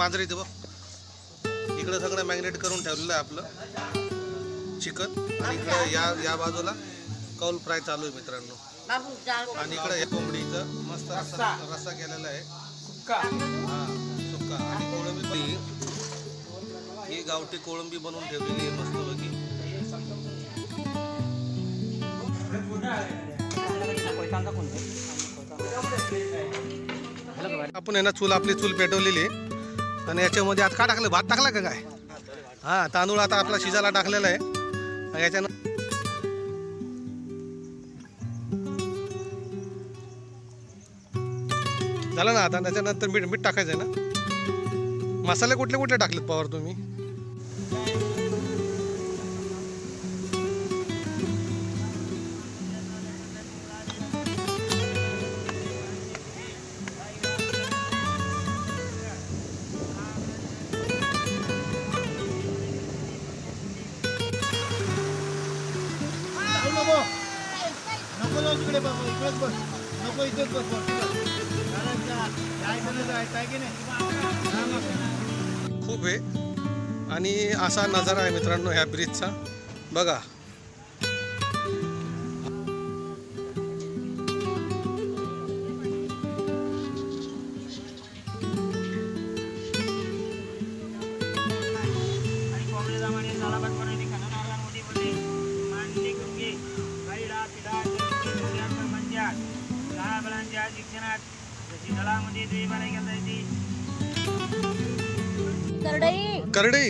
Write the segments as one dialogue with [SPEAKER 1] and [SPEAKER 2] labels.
[SPEAKER 1] मांजरी इथे बघ. इकडं सगळं मॅग्नेट करून ठेवलेलं आहे आपलं. चिकन. आणि इकडे या या बाजूला कौल फ्राय चालू आहे मित्रांनो. आणि इकडे हे कोंबडीचं मस्त रस्सा रस्सा. केलेला आहे. हा सुक्का. आणि कोळंबी ही गावठी कोळंबी बनवून ठेवलेली आहे मस्त बघी आपण आहे ना चूल आपली चूल पेटवलेली आहे. आणि याच्यामध्ये आता का टाकलं? भात टाकला का काय? हा तांदूळ आता आपला शिजायला टाकलेला आहे. याच्यानं झालं ना आता? त्याच्यानंतर मीठ मीठ टाकायचं आहे ना? मसाले कुठले कुठले टाकलेत पवार तुम्ही? आणि असा नजारा आहे मित्रांनो ह्या ब्रिजचा बघा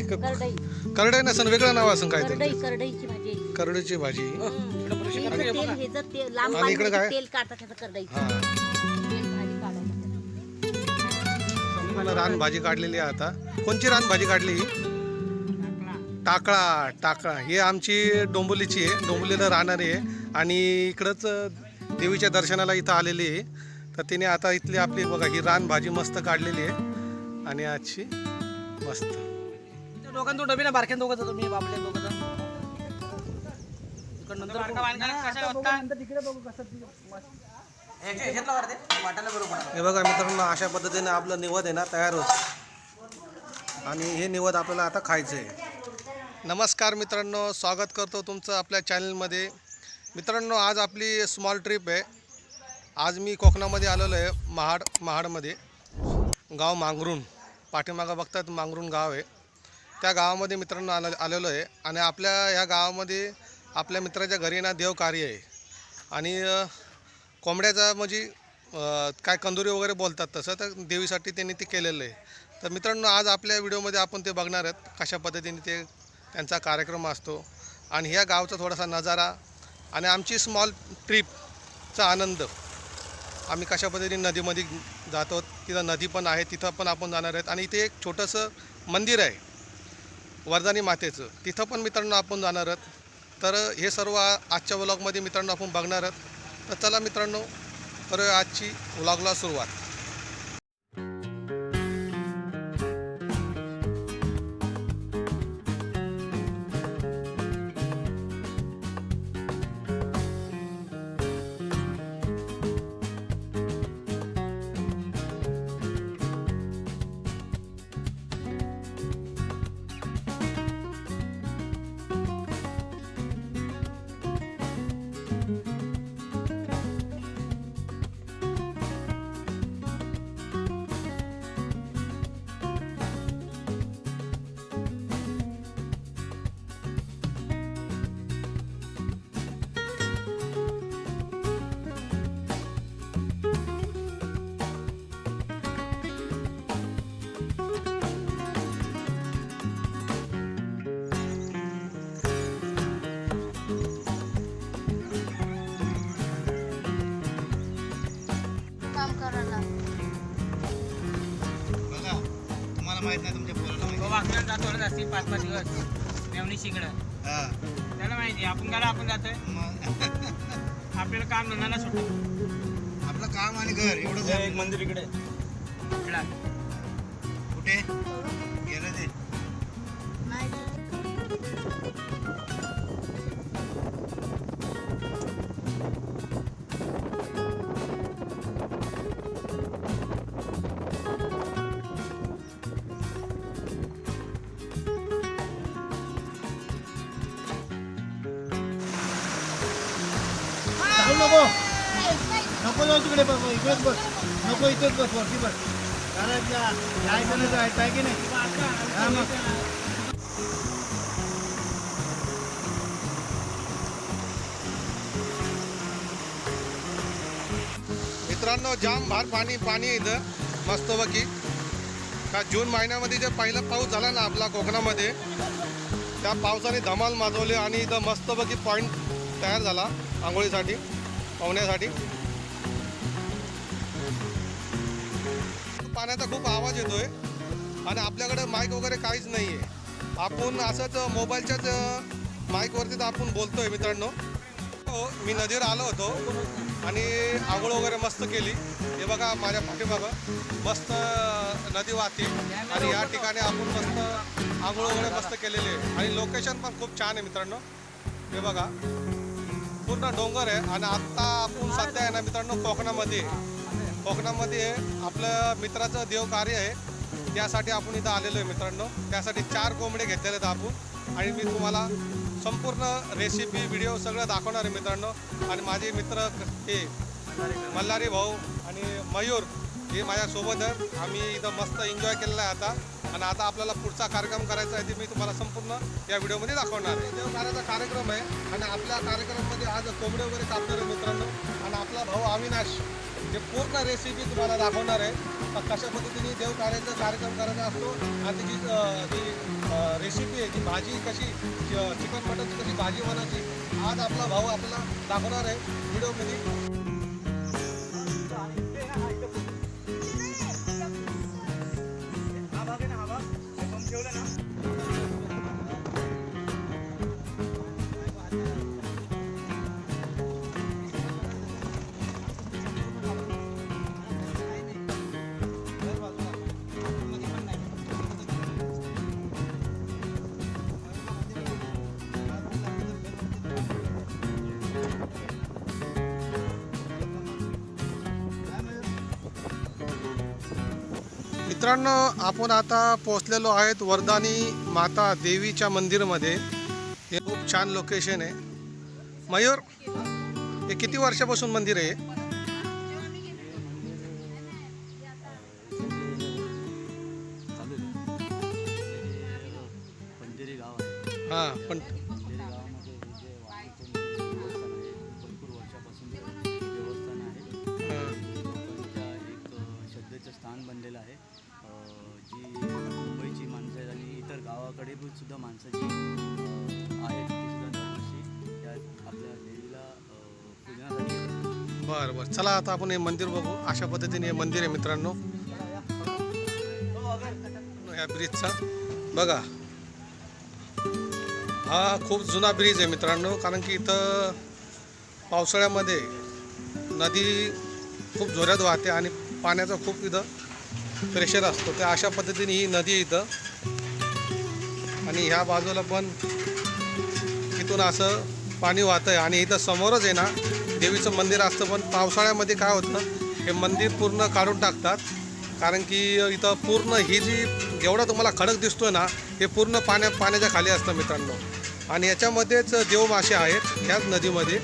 [SPEAKER 2] करडई.
[SPEAKER 1] करडई क-
[SPEAKER 2] करडई
[SPEAKER 1] करडई नसन वेगळं नाव असं काय
[SPEAKER 2] करडई करडईची भाजी.
[SPEAKER 1] करडईची भाजी.
[SPEAKER 2] ह्याचं तेल ह्याचं तेल लांब
[SPEAKER 1] आणि इकडे काय?
[SPEAKER 2] पाणी तेल काढतात त्याचं करडईचं
[SPEAKER 1] हा.
[SPEAKER 2] तेल भाजी काढायचं.
[SPEAKER 1] संपूर्ण रान भाजी काढलेली आहे आता. कोणची रान भाजी काढली? टाकळा. टाकळा. ही आमची डोंबोलीची आहे. डोंबोलीला राहणारी आहे. आणि इकडंच देवीच्या दर्शनाला इथं आलेली आहे. तर तिने आता इथली आपली बघा ही रान भाजी मस्त काढलेली आहे. आणि आजची मस्त.
[SPEAKER 3] दोघांना डबी ना बारक्यान दोघं तुम्ही बापले दोघं जण इकडं नंतर
[SPEAKER 4] बारका बांधकाम कशा होता
[SPEAKER 3] तिकडे बघू कसं घेतलं वाटते वाटायला बरोबर
[SPEAKER 1] हे बघा मित्रांनो अशा पद्धतीने आपलं निवद आहे ना तयार होत. आणि हे निवद आपल्याला आता खायचं आहे. नमस्कार मित्रांनो स्वागत करतो तुमचं आपल्या चॅनलमध्ये. मित्रांनो आज आपली स्मॉल ट्रिप आहे. आज मी कोकणामध्ये आलेलो आहे महाड महाडमध्ये. गाव मांगरून. पाठीमागं बघतात मांगरून गाव आहे. त्या गावामध्ये मित्रांनो आलं आलेलो आहे. आणि आपल्या ह्या गावामध्ये आपल्या मित्राच्या घरी ना देवकार्य आहे. आणि कोंबड्याचा म्हणजे काय कंदुरी वगैरे बोलतात तसं तर देवीसाठी त्यांनी ते केलेलं आहे. तर मित्रांनो आज आपल्या व्हिडिओमध्ये आपण ते बघणार आहेत कशा पद्धतीने ते त्यांचा कार्यक्रम असतो. आणि ह्या गावचा थोडासा नजारा आणि आमची स्मॉल ट्रीपचा आनंद. आम्ही कशा पद्धतीने नदीमध्ये जातो तिथं नदी पण आहे तिथं पण आपण जाणार आहेत. आणि इथे एक छोटंसं मंदिर आहे. वरदानी मातेचं. तिथं पण मित्रांनो आपण जाणार आहोत. तर हे सर्व आजच्या व्लॉगमध्ये मित्रांनो आपण बघणार आहोत. तर चला मित्रांनो तर आजची व्लॉगला सुरुवात.
[SPEAKER 5] माहीत नाही तुमच्या पोराला माहिती
[SPEAKER 4] तो वाकड्याला जातो ना जास्ती पाच पाच दिवस. मेवणी शिंगडं.
[SPEAKER 5] हा.
[SPEAKER 4] त्याला माहिती आपण गाला आपण जातोय. आपल्याला काम धंदा सुटतो.
[SPEAKER 5] आपलं काम आणि घर.
[SPEAKER 3] एक मंदिर इकडे.
[SPEAKER 5] कुठे? इथेच बस वरती बस. जायचं जायचं आहे की नाही? मग.
[SPEAKER 1] मित्रांनो जाम भार पाणी पाणी आहे इथं. मस्तपैकी का जून महिन्यामध्ये जे पहिला पाऊस झाला ना आपला कोकणामध्ये त्या पावसाने धमाल माजवली आणि इथं मस्तपैकी पॉईंट तयार झाला आंघोळीसाठी पाहुण्यासाठी. पाण्याचा खूप आवाज येतोय आणि आपल्याकडे माईक वगैरे काहीच नाही आहे आपण असंच मोबाईलच्याच माईकवरती तर आपण बोलतोय मित्रांनो. हो मी नदीवर आलो होतो आणि आंघोळ वगैरे मस्त केली. हे बघा माझ्या पाठीमागं मस्त नदी वाहते आणि या ठिकाणी आपण मस्त आंघोळ वगैरे मस्त केलेली आहे. आणि लोकेशन पण खूप छान आहे मित्रांनो. हे बघा. पूर्ण डोंगर आहे आणि आत्ता आपण सध्या आहे ना मित्रांनो कोकणामध्ये. आहे. कोकणामध्ये आपलं मित्राचं देवकार्य आहे. त्यासाठी आपण इथं आलेलो आहे मित्रांनो. त्यासाठी चार कोंबडे घेतलेले आहेत आपण. आणि मी तुम्हाला संपूर्ण रेसिपी व्हिडिओ सगळं दाखवणार आहे मित्रांनो. आणि माझे मित्र हे मल्हारी भाऊ आणि मयूर हे माझ्यासोबत आहेत. आम्ही इथं मस्त एन्जॉय केलेला आहे आता. आणि आता आपल्याला पुढचा कार्यक्रम करायचा आहे ते मी तुम्हाला संपूर्ण या व्हिडिओमध्ये दाखवणार आहे. देवकार्याचा कार्यक्रम आहे. आणि आपल्या कार्यक्रमामध्ये आज कोंबडे वगैरे कापणार आहे मित्रांनो. आणि आपला भाऊ अविनाश हे पूर्ण रेसिपी तुम्हाला दाखवणार आहे. तर कशा पद्धतीने देवकार्याचा कार्यक्रम करायचा असतो आणि त्याची जी रेसिपी आहे ती भाजी कशी चिकन मटनची कशी भाजी बनवायची आज आपला भाऊ आपल्याला दाखवणार आहे. व्हिडिओमध्ये आपण आता पोहोचलेलो आहेत वरदानी माता देवीच्या मंदिरमध्ये. हे खूप छान लोकेशन आहे. मयूर हे किती वर्षापासून मंदिर आहे. हां पण आता आपण हे मंदिर बघू. अशा पद्धतीने हे मंदिर आहे मित्रांनो. या ब्रिजचा बघा. हा खूप जुना ब्रिज आहे मित्रांनो. कारण की इथं पावसाळ्यामध्ये नदी खूप जोरात वाहते आणि पाण्याचा खूप इथं प्रेशर असतो. त्या अशा पद्धतीने ही नदी इथं. आणि ह्या बाजूला पण इथून असं पाणी वाहतं आहे आणि इथं समोरच आहे ना देवीचं मंदिर असतं पण पावसाळ्यामध्ये काय होतं हे मंदिर पूर्ण काढून टाकतात. कारण की इथं पूर्ण ही जी एवढा तुम्हाला खडक दिसतोय ना हे पूर्ण पाण्या पाण्याच्या खाली असतं मित्रांनो. आणि याच्यामध्येच देव मासे आहेत ह्याच नदीमध्ये.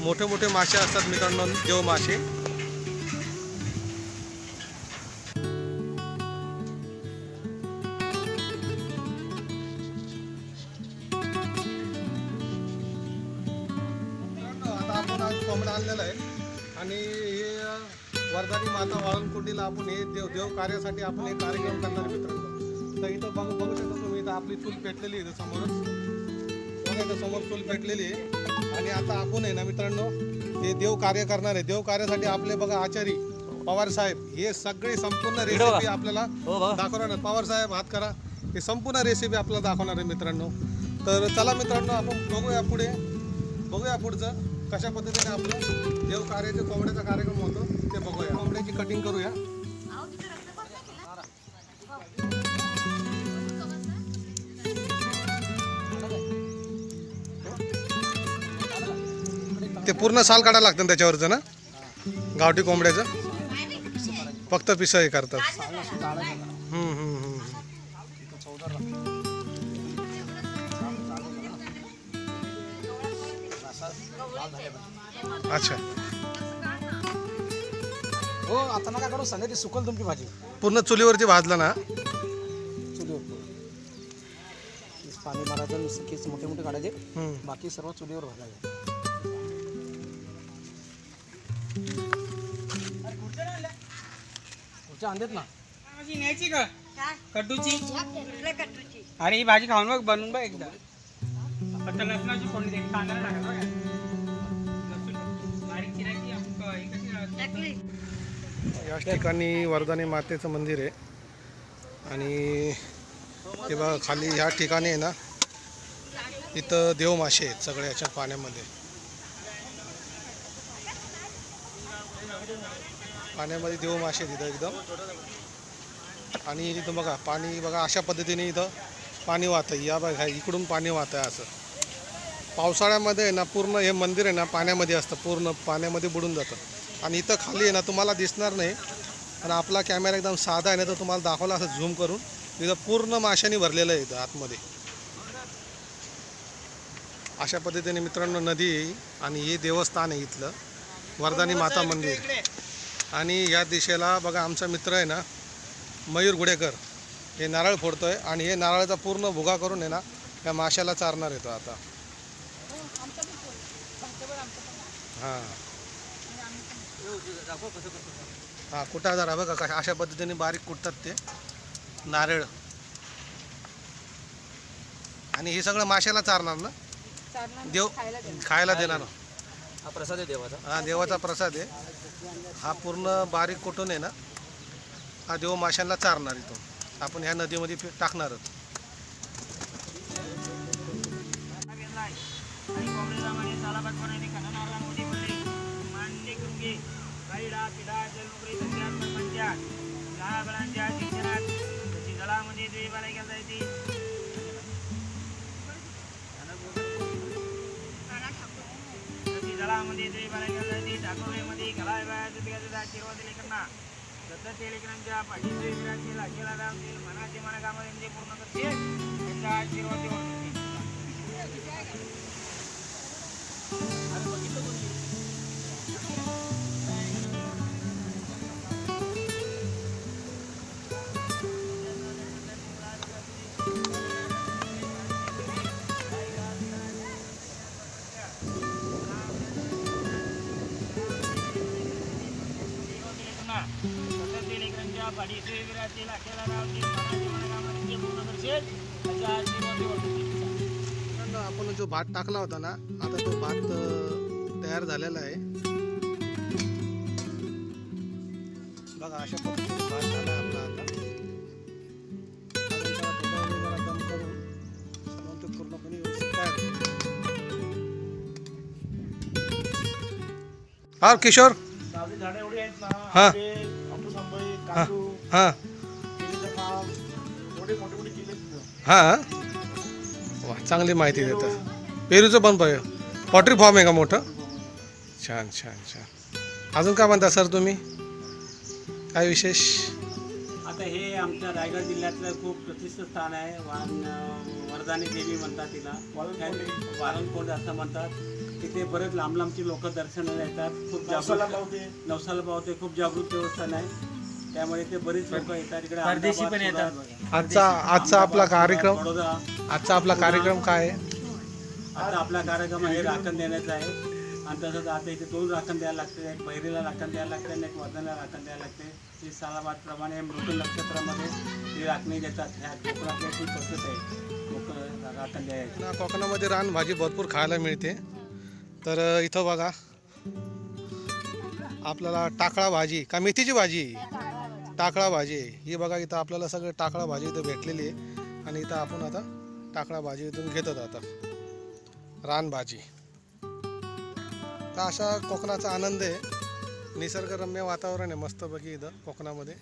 [SPEAKER 1] मोठे मोठे मासे असतात मित्रांनो देव आणि हे अ, वरदानी माता वाळणकुंडीला आपण हे देव देव कार्यासाठी आपण हे कार्यक्रम करणार मित्रांनो. तर इथं बघू बघू शकता तुम्ही इथं आपली चूल पेटलेली आहे इथं समोरच. इथं समोर चूल पेटलेली आहे. आणि आता आपण आहे ना मित्रांनो हे देव कार्य करणार आहे. देव कार्यासाठी आपले बघा आचारी पवार साहेब हे सगळी संपूर्ण रेसिपी आपल्याला दाखवणार आहे पवार साहेब हात करा. हे संपूर्ण रेसिपी आपल्याला दाखवणार आहे मित्रांनो. तर चला मित्रांनो आपण बघूया पुढे. बघूया पुढचं. कशा पद्धतीने आपलं देव कार्याचे कोंबड्याचा कार्यक्रम होतो ते बघूया. कोंबड्याची कटिंग करूया. ते पूर्ण साल काढायला लागतं ना त्याच्यावरचं ना? गावठी कोंबड्याचं? फक्त पिसं हे करतात अच्छा.
[SPEAKER 3] हो आता नका करू संध्याकाळी सुकल तुमची भाजी.
[SPEAKER 1] पूर्ण चुलीवरती भाजलं ना?
[SPEAKER 3] चुलीवर पाणी मारायचं नुसतं केस मोठे मोठे काढायचे.
[SPEAKER 1] हम्म.
[SPEAKER 3] बाकी सर्व चुलीवर भाजायचे. खुर्च्या आणतात ना?
[SPEAKER 4] भाजी न्यायची का? कट्टूची अरे ही भाजी खाऊन बघ बनवून बघ एकदा. फक्त लसणाची फोडणी द्यायची कांदा नाही टाकायचा बघा.
[SPEAKER 1] याच ठिकाणी वरदाने मातेचं मंदिर आहे. आणि हे बघा खाली ह्या ठिकाणी आहे ना इथं देवमासे आहेत सगळे याच्या पाण्यामध्ये. पाण्यामध्ये देवमासे आहेत इथं एकदम. आणि इथं बघा पाणी बघा अशा पद्धतीने इथं पाणी वाहतं या बघा इकडून पाणी वाहतं आहे असं. पावसाळ्यामध्ये आहे ना पूर्ण हे मंदिर आहे ना पाण्यामध्ये असतं. पूर्ण पाण्यामध्ये बुडून जातं. आणि इथं खाली आहे ना तुम्हाला दिसणार नाही. आणि आपला कॅमेरा एकदम साधा आहे ना तर तुम्हाला दाखवला असं झूम करून. इथं पूर्ण माशांनी भरलेलं आहे इथं आतमध्ये. अशा पद्धतीने मित्रांनो नदी आहे आणि हे देवस्थान आहे इथलं. वरदानी माता मंदिर. आणि या दिशेला बघा आमचा मित्र आहे ना मयूर गुडेकर हे नारळ फोडतो आहे आणि हे नारळाचा पूर्ण भुगा करून आहे ना या माशाला चारणार येतो आता. हां. हां कुठं जरा बघा कशा अशा पद्धतीने बारीक कुटतात ते. नारळ. आणि हे सगळं माशाला चारणार ना? देव खायला देणार.
[SPEAKER 3] हा प्रसाद आहे देवाचा.
[SPEAKER 1] हा देवाचा प्रसाद आहे. हा पूर्ण बारीक कुटून आहे ना हा देव माशांना चारणार इथून. आपण ह्या नदीमध्ये
[SPEAKER 4] आणि काँग्रेसप्रमाणे कायडा पिढा जलमुकरी संध्यात परपंचात लहाबळांच्या शिक्षणात जशी जळामध्ये येते जशी जळामध्ये द्वे येते ठाकूरमध्ये घालाय बाया आशीर्वाद लेकरांच्या पाठीचे विराचे लागेला राहतील मनाचे मनकामध्ये पूर्ण करते त्यांचा आशीर्वाद अरे
[SPEAKER 1] बघितलं कोणी आपण जो भात टाकला होता ना आता तो भात तयार झालेला आहे. बघा अशा पद्धतीने भात झाला आपला आता. दम करून ते पूर्णपणे व्यवस्थित तयार. हा किशोर.
[SPEAKER 5] झाडं एवढी आहेत ना
[SPEAKER 1] हां. हां. वा चांगली माहिती देतं. पेरूचं पण पाहिजे पॉटरी फॉर्म आहे का मोठं? छान छान छान. अजून काय म्हणता सर तुम्ही? काय विशेष?
[SPEAKER 6] आता हे आमच्या रायगड जिल्ह्यातलं खूप प्रतिष्ठित स्थान आहे. वरदानी देवी म्हणतात तिला. वारणकोट असं म्हणतात. तिथे बरेच लांब लांबची लोक दर्शनाला येतात. खूप
[SPEAKER 5] नवसाला
[SPEAKER 6] जागृत. नवसाला पावते. खूप जागृत देवस्थान आहे. त्यामुळे ते बरेच लोक येतात. इकडे
[SPEAKER 4] परदेशी पण येतात
[SPEAKER 1] आजचा आजचा आपला कार्यक्रम
[SPEAKER 6] बडोदा
[SPEAKER 1] आजचा आपला कार्यक्रम काय आहे?
[SPEAKER 6] आता आपला कार्यक्रम हे राखण देण्याचा आहे. आणि तसंच आता इथे दोन राखण द्यायला लागते. एक बहिरीला राखण द्यायला लागते आणि एक वर्धनला राखण द्यायला लागते. ही सालाबादप्रमाणे मृत नक्षत्रामध्ये ही राखणी देतात. ह्या कोकणातली ती पद्धत आहे कोकण राखण द्यायची.
[SPEAKER 1] ना कोकणामध्ये रानभाजी भरपूर खायला मिळते. तर इथं बघा. आपल्याला टाकळा भाजी का मेथीची भाजी? टाकळा भाजी आहे. ही बघा इथं आपल्याला सगळं टाकळा भाजी इथं भेटलेली आहे. आणि इथं आपण आता टाकळा भाजी इथून घेतात आता. रानभाजी तर अशा कोकणाचा आनंद आहे. निसर्गरम्य वातावरण आहे मस्तपैकी इथं कोकणामध्ये.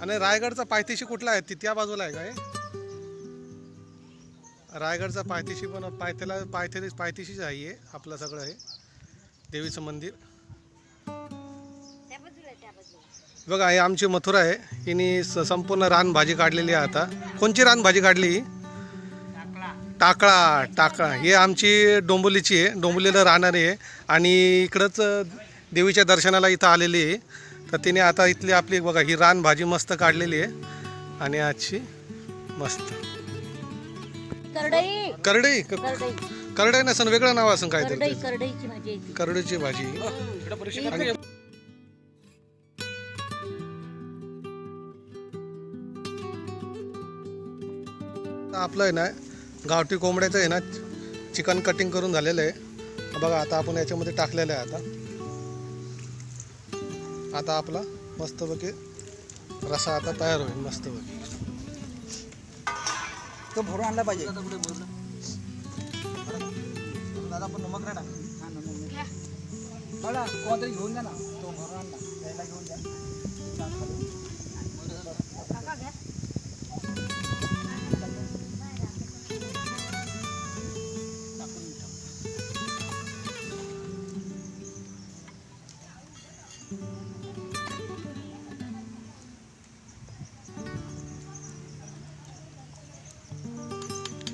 [SPEAKER 1] आणि रायगडचा पायथीशी कुठला आहे? ती त्या बाजूला आहे का हे? रायगडचा पायथीशी पण पायथ्याला पायथ्या पायथीशीच आहे हे आपलं सगळं हे. देवीचं मंदिर. बघा हे आमची मथुरा आहे. हिने स- संपूर्ण रान भाजी काढलेली आहे आता. कोणची रान भाजी काढली टाकळा. टाकळा ही आमची डोंबोलीची आहे. डोंबोलीला राहणारी आहे. आणि इकडंच देवीच्या दर्शनाला इथं आलेली आहे. तर तिने आता इथली आपली बघा ही रान भाजी मस्त काढलेली आहे. आणि आजची मस्त.
[SPEAKER 2] करडई.
[SPEAKER 1] करडई.
[SPEAKER 2] करडई
[SPEAKER 1] नसन वेगळं नाव असं काय
[SPEAKER 2] करडई करडईची भाजी आहे ती.
[SPEAKER 1] करडईची भाजी. आणि आता आपलं आहे ना गावठी कोंबड्याचं आहे ना चिकन कटिंग करून झालेलं आहे. बघा आता आपण याच्यामध्ये टाकलेलं आहे आता. आता आपला मस्तपैकी रसा आता तयार होईल मस्तपैकी.
[SPEAKER 3] तो भरून आणला पाहिजे. दादा आपण नमक नाही टाक मला कोणतरी घेऊन द्या ना. तो भरून आणला. त्याला घेऊन द्या.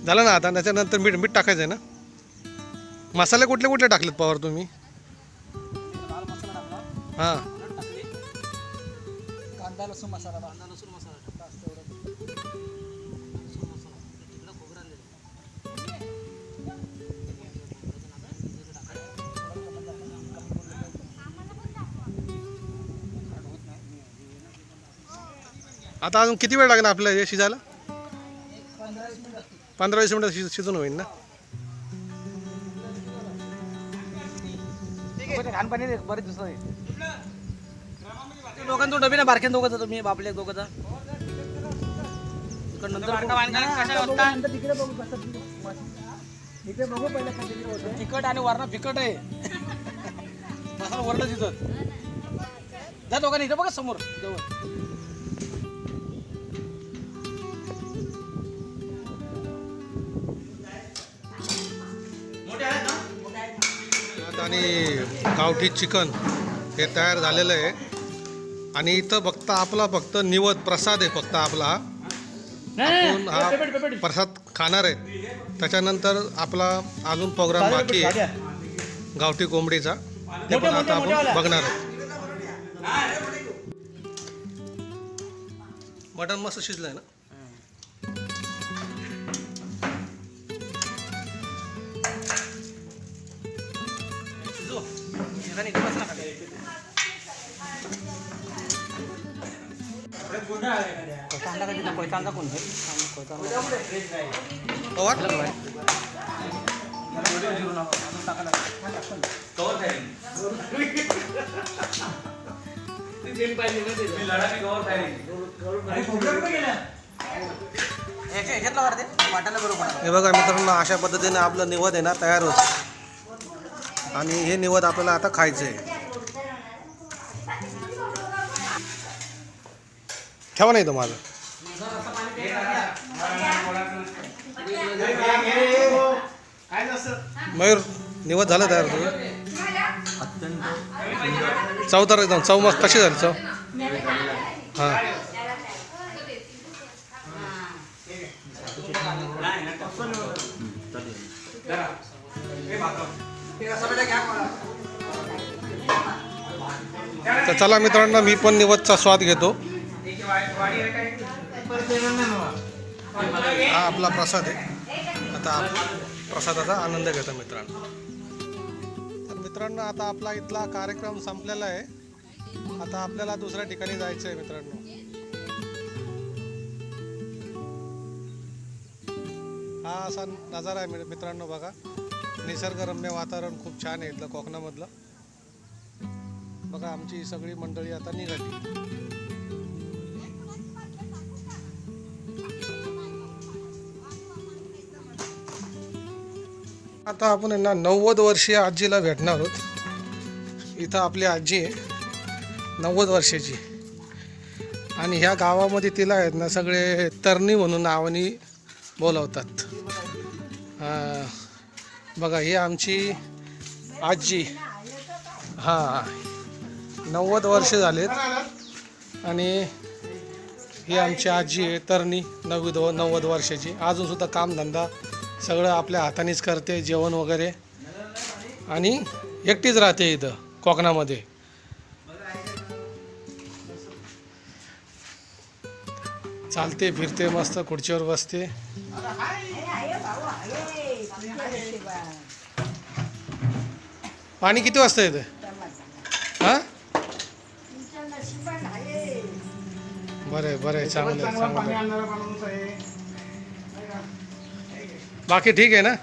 [SPEAKER 1] झालं ना आता? त्याच्यानंतर मीठ मीठ टाकायचं आहे ना? मसाले कुठले कुठले टाकलेत पवार तुम्ही? हां.
[SPEAKER 3] कांदा लसूण मसाला कांदा लसूण.
[SPEAKER 1] आता अजून किती वेळ लागणार आपल्याला हे शिजायला? पंधरा वीस मिनटं शिज शिजून होईल ना?
[SPEAKER 3] रे, बरेच दिवस आहे. दोघांचं डबे ना बारक्यान दोघं तुम्ही बापले दोघं जा. इकडं नंतर बघू. नंतर तिकडे बघू कसं इकडे बघू पहिलं कसं तिकडे होतं. तिखट आणि वरण फिकट आहे मसाला वरण तिथं जा दोघांनी इथं बघा समोर जवळ
[SPEAKER 1] आणि गावठी चिकन हे तयार झालेलं आहे. आणि इथं फक्त आपला फक्त निवद प्रसाद आहे फक्त आपला. आपण हा प्रसाद खाणार आहे. त्याच्यानंतर आपला अजून प्रोग्राम बाकी आहे. गावठी कोंबडीचा. ते पण आता आपण बघणार. आहोत मटण मस्त शिजलंय ना?
[SPEAKER 3] कोण
[SPEAKER 1] हे बघा मित्रांनो अशा पद्धतीने आपलं निवद आहे ना तयार होत. आणि हे निवद आपल्याला आता खायचं आहे ठेवा नाही तो माझं. मयूर निवद झालं तयार तुझं? चव तर एकदम चव मस्त कशी झाली चव? हां. तर चला मित्रांनो मी पण निवदचा स्वाद घेतो. हा आपला प्रसाद आहे. आता आप- प्रसादाचा आनंद घेतो मित्रांनो. तर मित्रांनो आता आपला इथला कार्यक्रम संपलेला आहे. आता आपल्याला दुसऱ्या ठिकाणी जायचं आहे मित्रांनो. हा असा नजारा आहे मित्रांनो बघा. निसर्गरम्य वातावरण खूप छान आहे इथलं कोकणामधलं. बघा आमची सगळी मंडळी आता निघाली. आता आपण यांना ना नव्वद वर्षीय आजीला भेटणार आहोत. इथं आपली आजी आहे. नव्वद वर्षाची. आणि ह्या गावामध्ये तिला आहेत ना सगळे तरणी म्हणून नावाने बोलवतात. बघा ही आमची आजी. हां नव्वद वर्ष झालेत. आणि ही आमची आजी आहे तरणी नव्वद नव्वद वर्षाची. अजूनसुद्धा कामधंदा सगळं आपल्या हातानेच करते जेवण वगैरे. आणि एकटीच राहते इथं कोकणामध्ये. चालते फिरते मस्त खुर्चीवर बसते. पाणी किती वाजता येतं हां? बरं आहे बरं आहे चांगलं आहे चांगलं आहे. बाकी ठीक आहे ना?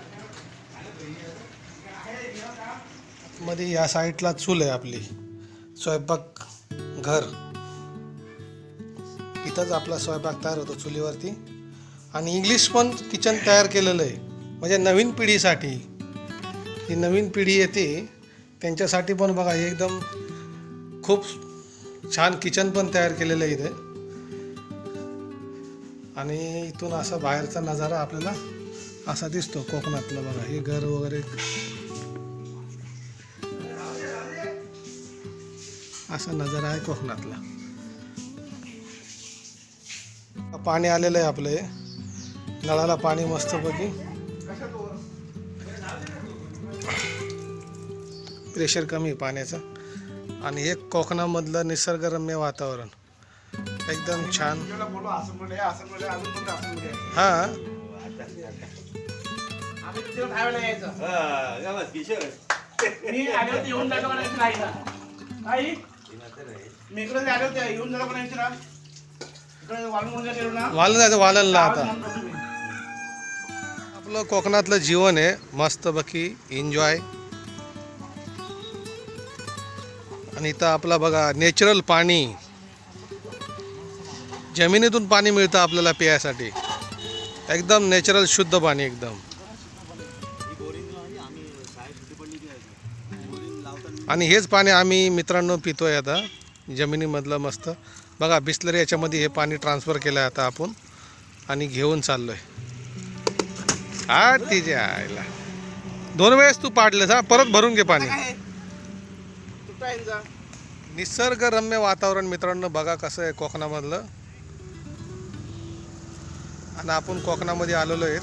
[SPEAKER 1] मध्ये या साईडला चूल आहे आपली. स्वयंपाक घर. इथंच आपला स्वयंपाक तयार होतो चुलीवरती. आणि इंग्लिश पण किचन तयार केलेलं आहे. म्हणजे नवीन पिढीसाठी. ही नवीन पिढी येते त्यांच्यासाठी पण बघा एकदम खूप छान किचन पण तयार केलेलं आहे इथे. आणि इथून असा बाहेरचा नजारा आपल्याला असा दिसतो कोकणातला बघा हे घर वगैरे. असा नजारा आहे कोकणातला. पाणी आलेलं आहे आपलं हे. नळाला पाणी मस्तपैकी. प्रेशर कमी आहे पाण्याचं. आणि हे कोकणामधलं निसर्गरम्य वातावरण. एकदम छान. हां.
[SPEAKER 3] मी आले होते येऊन जातो का? नाही नाही ना. आई मी इकडे आले होते येऊन जातो का नाही विचारा. इकडे वाळून गेलो ना?
[SPEAKER 1] वालन जायचं वालनला आता.
[SPEAKER 3] म्हणतो तुम्ही.
[SPEAKER 1] आपलं कोकणातलं जीवन आहे मस्तपैकी एन्जॉय आणि इथं आपला बघा नॅचरल पाणी. जमिनीतून पाणी मिळतं आपल्याला पियासाठी एकदम नॅचरल शुद्ध पाणी एकदम. आणि हेच पाणी आम्ही मित्रांनो पितोय आता. जमिनीमधलं मस्त. बघा बिस्लरी याच्यामध्ये हे पाणी ट्रान्सफर केलं आहे आता आपण. आणि घेऊन चाललोय. हा तिच्या आईला. दोन वेळेस तू पाडलंस हा? परत भरून घे पाणी.
[SPEAKER 3] आहे?
[SPEAKER 1] निसर्गरम्य वातावरण मित्रांनो बघा कसं आहे कोकणामधलं. आणि आपण कोकणामध्ये आलेलो आहेत.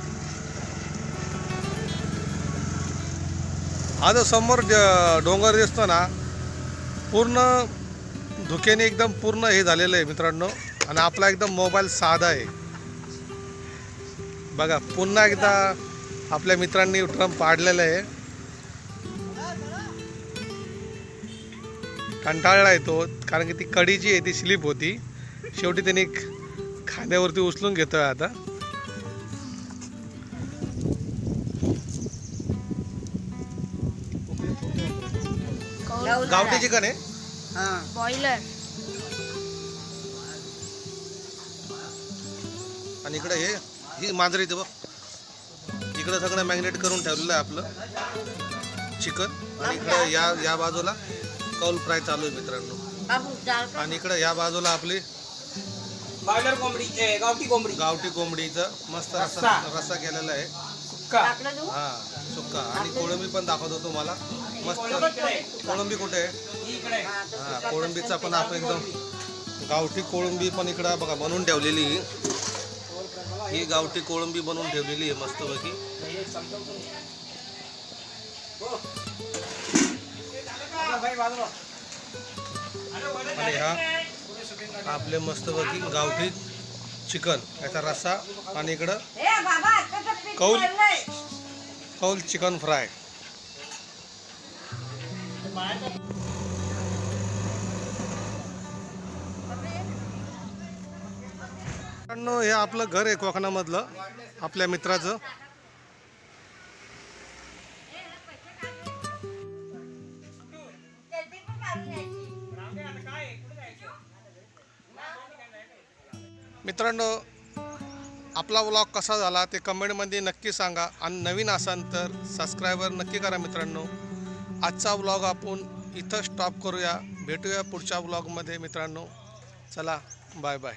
[SPEAKER 1] आता समोर डोंगर दिसतो ना पूर्ण धुक्याने एकदम पूर्ण हे झालेलं आहे मित्रांनो. आणि आपला एकदम मोबाईल साधा आहे. बघा पुन्हा एकदा आपल्या मित्रांनी ट्रम्प पाडलेलं आहे. कंटाळला येतो कारण की ती कडी जी आहे ती स्लिप होती. शेवटी त्यांनी खांद्यावरती उचलून घेतोय आता. गावठी चिकन आहे?
[SPEAKER 2] बॉयलर.
[SPEAKER 1] आणि इकडे हे ही मांजरी इथं बघ. इकडं सगळं मॅग्नेट करून ठेवलेलं आहे आपलं. चिकन. आणि इकडं या या बाजूला कौल फ्राय चालू आहे मित्रांनो.
[SPEAKER 2] बाबू डाळ का?
[SPEAKER 1] आणि इकडं या बाजूला आपली
[SPEAKER 3] बॉयलर कोंबडी ए, गावठी कोंबडी.
[SPEAKER 1] गावठी कोंबडीचं मस्त रस्सा
[SPEAKER 3] रस्सा.
[SPEAKER 1] रस्सा केलेला आहे.
[SPEAKER 3] सुक्का.
[SPEAKER 2] टाकलं देऊ
[SPEAKER 1] हा सुक्का. आणि कोळंबी पण दाखवतो तुम्हाला. मस्त. कोळंबी कुठे आहे?
[SPEAKER 3] ही इकडे.
[SPEAKER 1] हा कोळंबीचा पण आपण एकदम गावठी कोळंबी पण इकडं बघा बनवून ठेवलेली. ही. ही गावठी कोळंबी बनवून ठेवलेली आहे मस्तपैकी. आणि हा आपले मस्तपैकी गावठी चिकन. याचा रस्सा आणि इकडं कौल कौल चिकन फ्राय. मित्रांनो, हे आपलं घर आहे कोकणामधलं आपल्या मित्राचं. मित्रांनो आपला व्लॉग कसा झाला ते कमेंटमध्ये नक्की सांगा. आणि नवीन असाल तर सबस्क्रायबर नक्की करा मित्रांनो. आजचा ब्लॉग आपण इथं स्टॉप करूया. भेटूया पुढच्या ब्लॉगमध्ये मित्रांनो. चला बाय बाय